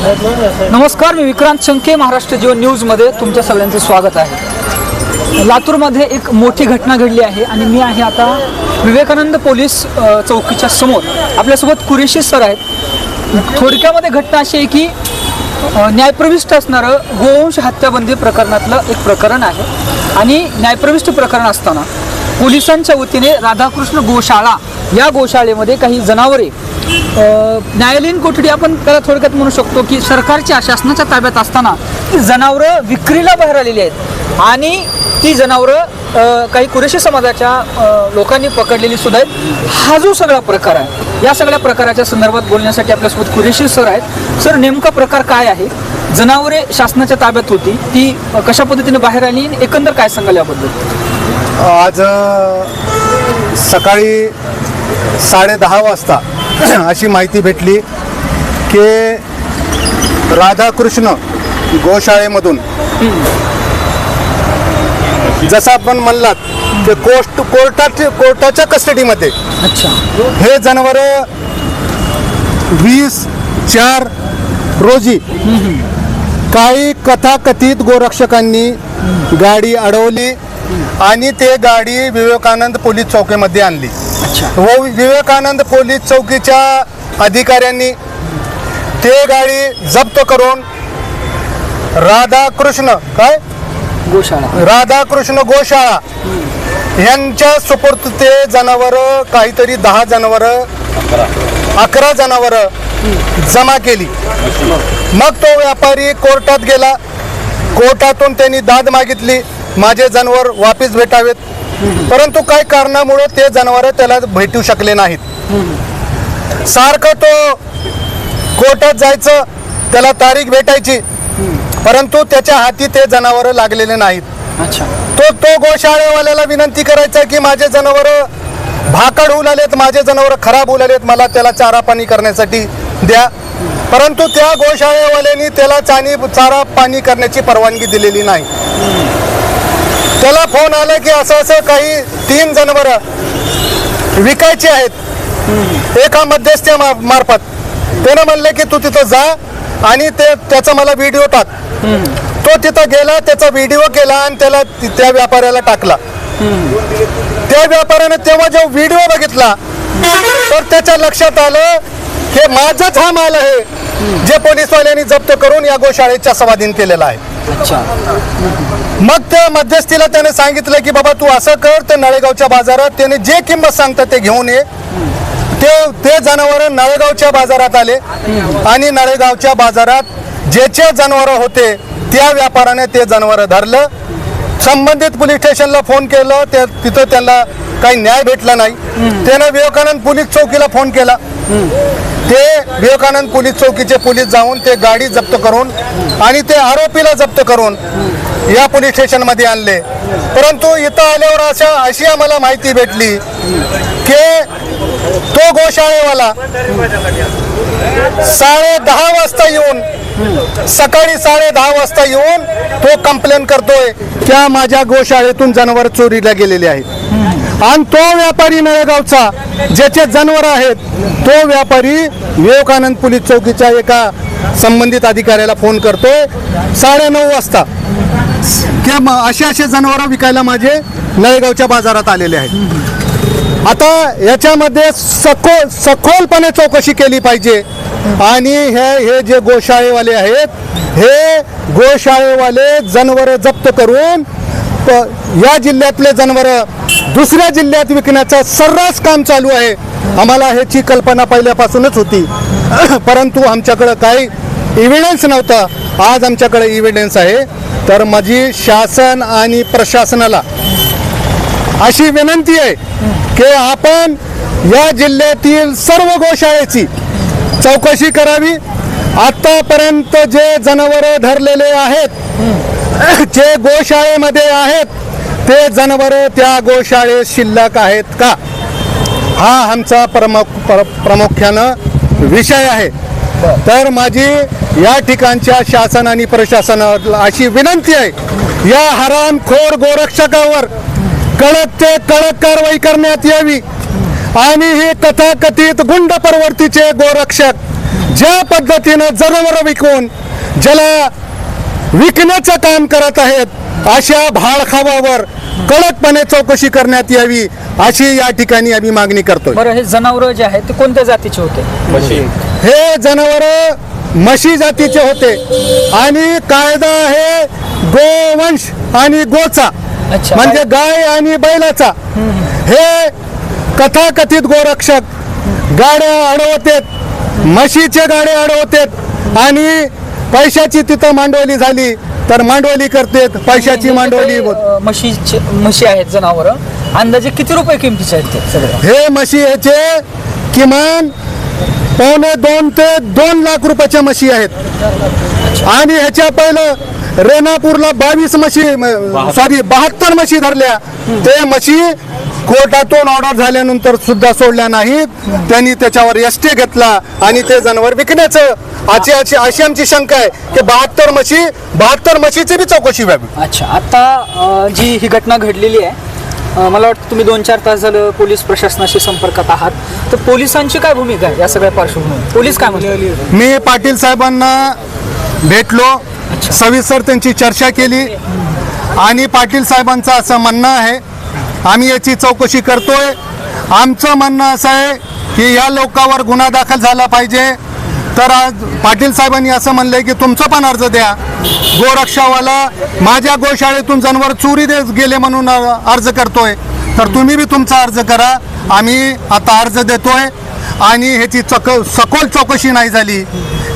नमस्कार मी विक्रांत शंके महाराष्ट्र जीवन न्यूजमध्ये तुमच्या सगळ्यांचं स्वागत आहे. लातूरमध्ये एक मोठी घटना घडली आहे आणि मी आहे आता विवेकानंद पोलीस चौकीच्या समोर. आपल्यासोबत कुरेशी सर आहेत. थोडक्यामध्ये घटना अशी आहे की न्यायप्रविष्ट असणारं गोवंश हत्याबंदी प्रकरणातलं एक प्रकरण आहे. आणि न्यायप्रविष्ट प्रकरण असताना पोलिसांच्या वतीने राधाकृष्ण गोशाळा या गोशाळेमध्ये काही जनावरे न्यायालयीन कोठडी आपण त्याला थोडक्यात म्हणू शकतो की सरकारच्या शासनाच्या ताब्यात असताना ती जनावरं विक्रीला बाहेर आलेली आहेत. आणि ती जनावरं काही कुरेशी समाजाच्या लोकांनी पकडलेली सुद्धा आहेत. हा जो सगळा प्रकार आहे या सगळ्या प्रकाराच्या संदर्भात बोलण्यासाठी आपल्यासोबत कुरेशी सर आहेत. सर नेमका प्रकार काय आहे? जनावरे शासनाच्या ताब्यात होती ती कशा पद्धतीने बाहेर आली आणि एकंदर काय सांगाल याबद्दल? आज सकाळी साडे दहा वाजता अशी माहिती भेटली की राधाकृष्ण गोशाळेमधून जसं आपण म्हणलात की कोर्ट कोर्टात कोर्टाच्या कस्टडीमध्ये अच्छा. हे जनावर वीस चार रोजी काही कथाकथित गोरक्षकांनी गाडी अडवली. आणि ते गाडी विवेकानंद पोलीस चौकीमध्ये आणली. व विवेकानंद पोलीस चौकीच्या अधिकाऱ्यांनी ते गाडी जप्त करून राधाकृष्ण काय? गोशाळा. राधाकृष्ण गोशाळा यांच्या सुपूर्त ते जनावर काहीतरी दहा जनावर अकरा जनावर जमा केली. मग तो व्यापारी कोर्टात गेला. कोर्टातून त्यांनी दाद मागितली. माझे जनावर वापिस भेटावेत. परंतु काही कारणामुळे ते जनावर त्याला भेटू शकले नाहीत. सारखं तो कोर्टात जायचं त्याला तारीख भेटायची. परंतु त्याच्या हाती ते जनावर लागलेले नाहीत. अच्छा. तो तो गोशाळेवाल्याला विनंती करायचा की माझे जनावर भाकड होऊन आलेत माझे जनावर खराब होऊन आलेत मला त्याला चारा पाणी करण्यासाठी द्या. परंतु त्या गोशाळेवाल्यांनी त्याला चानी चारा पाणी करण्याची परवानगी दिलेली नाही. त्याला फोन आला की असं असं काही तीन जनावर विकायची आहेत. एका मध्यस्थ्या मार्फत. त्यानं म्हणलं की तू तिथं जा आणि ते त्याचा मला व्हिडिओ टाक. तो तिथं गेला त्याचा व्हिडिओ केला आणि त्याला त्या व्यापाऱ्याला टाकला. त्या व्यापाऱ्याने तेव्हा जेव्हा व्हिडिओ बघितला तर त्याच्या लक्षात आलं हे माझाच हा माल आहे. जे पोलीसवाल्यांनी जप्त करून या गोशाळेच्या स्वाधीन केलेला आहे. मग त्या मध्यस्थीला त्याने सांगितलं की बाबा तू असं कर ते नळेगावच्या बाजारात त्याने जे किंमत सांगतात ते घेऊन ये. ते ते जनावर नळेगावच्या बाजारात आले आणि नळेगावच्या बाजारात ज्याचे जनावर होते त्या व्यापाराने ते जनावर धरलं. संबंधित पोलीस स्टेशनला फोन केलं ते तिथं त्यांना काही न्याय भेटला नाही. त्यानं विवेकानंद पोलीस चौकीला फोन केला. ते विवेकानंद पोलीस चौकीचे पोलीस जाऊन ते गाडी जप्त करून आणि ते आरोपीला जप्त करून या पोलीस स्टेशनमध्ये आणले. परंतु इथं आल्यावर अशा अशी आम्हाला माहिती भेटली की तो गोशाळेवाला साडे दहा वाजता येऊन सकाळी साडे दहा वाजता येऊन तो कंप्लेन करतोय त्या माझ्या गोशाळेतून जनावर चोरीला गेलेले आहेत. आणि तो व्यापारी नळेगावचा ज्याचे जनावर आहेत तो व्यापारी विवेकानंद पोलीस चौकीच्या एका संबंधित अधिकाऱ्याला फोन करतोय. साडे नऊ वाजता. की मग असे असे जनावर विकायला माझे नळेगावच्या बाजारात आलेले आहेत. आता याच्यामध्ये सखोल सखोलपणे चौकशी केली पाहिजे. आणि हे हे जे गोशाळेवाले आहेत हे गोशाळेवाले जनावर जप्त करून या जिल्ह्यातले जनावरं दुसऱ्या जिल्ह्यात विकण्याचा सर्रास काम चालू आहे. आम्हाला ह्याची कल्पना पहिल्यापासूनच होती. परंतु आमच्याकडं काही इव्हिडन्स नव्हता. आज आमच्याकडे इव्हिडन्स आहे. तर माझी शासन आणि प्रशासनाला अशी विनंती आहे की आपण या जिल्ह्यातील सर्व गोशाळेची चौकशी करावी. आतापर्यंत जे जनावर धरलेले आहेत जे गोशाळेमध्ये आहेत ते जनावर त्या गोशाळेत शिल्लक आहेत का? हा आमचा प्रमुख प्र- प्रामुख्यानं विषय आहे. तर माझी या ठिकाणच्या शासन आणि प्रशासनाला अशी विनंती आहे या हरामखोर गोरक्षकावर कडक ते कडक कारवाई करण्यात यावी. आणि हे तथाकथित गुंड प्रवर्तीचे गोरक्षक ज्या पद्धतीनं जनावरं विकून ज्याला विकण्याचं काम करत आहेत अशा भाडखावावर कडकपणे चौकशी करण्यात यावी अशी या ठिकाणी आम्ही मागणी करतोय. बरं हे जनावरं जे आहेत ते कोणत्या जातीचे होते? हे जनावर म्हशी जातीचे होते. आणि कायदा आहे गोवंश आणि गोचा अच्छा. म्हणजे गाय आणि बैलाचा. हे कथाकथित गोरक्षक गाड्या अडवतेत म्हशीचे गाड्या अडवतेत आणि पैशाची तिथं मांडवली झाली. तर मांडवली करतेत पैशाची मांडवली होत अं, म्हशीचे म्हशी आहेत जनावरं. अंदाजे किती रुपये किमतीचे आहेत ते सगळे? हे म्हशी ह्याचे किमान पावणे दोन ते दोन लाख रुपयाच्या म्हशी आहेत. आणि ह्याच्या पहिलं रेणापूरला बावीस म्हशी सॉरी बहात्तर. म्हशी धरल्या. ते म्हशी कोर्टातून ऑर्डर झाल्यानंतर सुद्धा सोडल्या नाहीत. त्यांनी त्याच्यावर एसटी घेतला आणि ते जनावर विकण्याचं अशी अशी अशी आमची शंका आहे की बहात्तर म्हशी बहात्तर म्हशीची बी चौकशी व्हावी. अच्छा आता जी ही घटना घडलेली आहे अं, मला वाटतं तुम्ही दोन चार तास झालं पोलीस प्रशासनाशी संपर्कात आहात. तर पोलिसांची काय भूमिका आहे या सगळ्या पार्श्वभूमीवर? पोलीस काय म्हणतात? मी पाटील साहेबांना भेटलो सविस्तर त्यांची चर्चा केली आणि पाटील साहेबांचं असं म्हणणं आहे आम्ही याची चौकशी करतोय. आमचं म्हणणं असं आहे की या लोकांवर गुन्हा दाखल झाला पाहिजे. तर आज पाटील साहेबांनी असं म्हणलंय की तुमचं पण अर्ज द्या. गोरक्षावाला माझ्या गोशाळेतून जनावर चोरी दे गेले म्हणून अर्ज करतोय. तर तुम्ही बी तुमचा अर्ज करा. आम्ही आता अर्ज देतोय. आणि ह्याची चक सखोल चौकशी नाही झाली.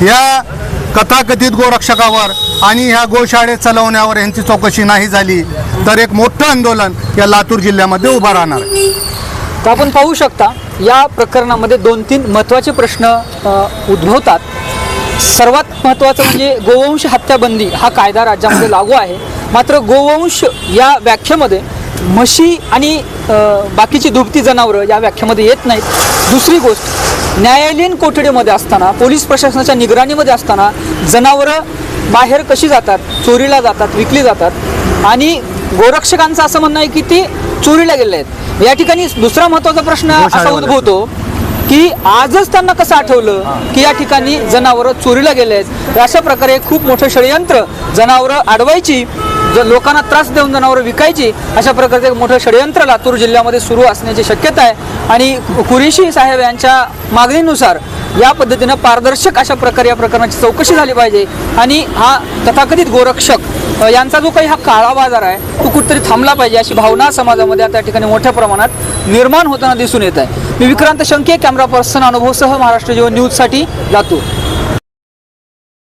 या कथाकथित गोरक्षकावर आणि ह्या गोशाळे चालवण्यावर यांची चौकशी नाही झाली तर एक मोठं आंदोलन या लातूर जिल्ह्यामध्ये उभं राहणार आहे. तर आपण पाहू शकता या प्रकरणामध्ये दोन तीन महत्त्वाचे प्रश्न उद्भवतात. सर्वात महत्त्वाचं म्हणजे गोवंश हत्याबंदी हा कायदा राज्यामध्ये लागू आहे. मात्र गोवंश या व्याख्येमध्ये म्हशी आणि बाकीची दुभती जनावरं या व्याख्येमध्ये येत नाहीत. दुसरी गोष्ट न्यायालयीन कोठडीमध्ये असताना पोलीस प्रशासनाच्या निगराणीमध्ये असताना जनावरं बाहेर कशी जातात चोरीला जातात विकली जातात आणि गोरक्षकांचं असं म्हणणं आहे की ती चोरीला गेले आहेत या ठिकाणी दुसरा महत्त्वाचा प्रश्न असा. उद्भवतो की आजच त्यांना कसं आठवलं की या ठिकाणी जनावरं चोरीला गेले आहेत अशा प्रकारे खूप मोठं षडयंत्र जनावरं अडवायची जर लोकांना त्रास देऊन जनावरं विकायची अशा प्रकारचं एक मोठं षडयंत्र लातूर जिल्ह्यामध्ये सुरू असण्याची शक्यता आहे. आणि कुरेशी साहेब यांच्या मागणीनुसार या पद्धतीनं पारदर्शक अशा प्रकारे या प्रकरणाची चौकशी झाली पाहिजे. आणि हा तथाकथित गोरक्षक यांचा जो काही हा काळा बाजार आहे तो कुठेतरी थांबला पाहिजे अशी भावना समाजामध्ये आता या ठिकाणी मोठ्या प्रमाणात निर्माण होताना दिसून येत आहे. मी विक्रांत शंके कॅमेरा पर्सन अनुभवसह महाराष्ट्र जीवन न्यूजसाठी लातूर.